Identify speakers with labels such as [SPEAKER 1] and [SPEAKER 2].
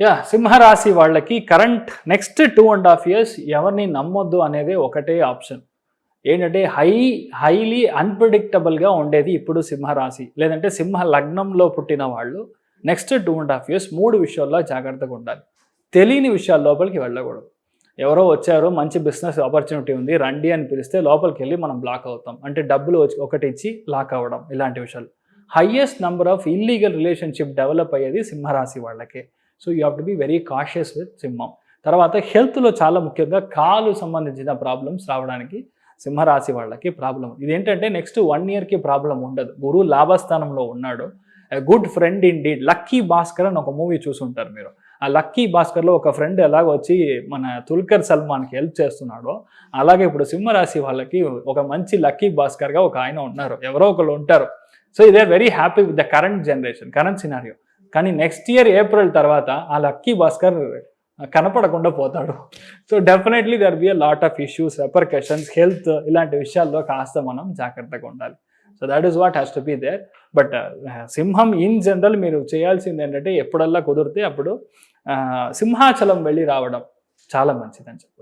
[SPEAKER 1] Yeah సింహరాశి వాళ్ళకి current next two and half years ఎవరిని నమ్మొద్దు అనేది ఒకటే ఆప్షన్ ఏంటంటే హై హైలీ అన్ప్రిడిక్టబుల్గా ఉండేది ఇప్పుడు సింహరాశి. లేదంటే సింహ లగ్నంలో పుట్టిన వాళ్ళు next two and half years మూడు విషయాల్లో జాగ్రత్తగా ఉండాలి. తెలియని విషయాల లోపలికి వెళ్ళకూడదు. ఎవరో వచ్చారు మంచి బిజినెస్ ఆపర్చునిటీ ఉంది రండి అని పిలిస్తే లోపలికి వెళ్ళి మనం బ్లాక్ అవుతాం. అంటే డబ్బులు వచ్చి ఒకటి ఇచ్చి లాక్ అవ్వడం ఇలాంటి విషయాలు. Highest number of illegal relationship develop అయ్యేది సింహరాశి వాళ్ళకే. So you have to be very cautious with సింహం తర్వాత హెల్త్లో చాలా ముఖ్యంగా కాలు సంబంధించిన ప్రాబ్లమ్స్ రావడానికి సింహరాశి వాళ్ళకి ప్రాబ్లం ఇదేంటంటే నెక్స్ట్ వన్ ఇయర్కి ప్రాబ్లం ఉండదు గురువు లాభస్థానంలో ఉన్నాడు good friend indeed lucky Bhaskar అని ఒక మూవీ చూసుంటారు మీరు ఆ లక్కీ భాస్కర్లో ఒక ఫ్రెండ్ ఎలాగ వచ్చి మన తుల్కర్ సల్మాన్కి హెల్ప్ చేస్తున్నాడో అలాగే ఇప్పుడు సింహరాశి వాళ్ళకి ఒక మంచి లక్కీ భాస్కర్గా ఒక ఆయన ఉన్నారు ఎవరో ఒకళ్ళు ఉంటారు సో ఇదే very happy with the current generation current scenario కానీ నెక్స్ట్ ఇయర్ ఏప్రిల్ తర్వాత ఆ లక్కీ భాస్కర్ కనపడకుండా పోతాడు. So definitely there be a lot of issues repercussions health ఇలాంటి విషయాల్లో కాస్త మనం జాగ్రత్తగా ఉండాలి. So that is what has to be there but సింహం ఇన్ జనరల్ మీరు చేయాల్సింది ఏంటంటే ఎప్పుడల్లా కుదిరితే అప్పుడు సింహాచలం వెళ్ళి రావడం చాలా మంచిదని చెప్పి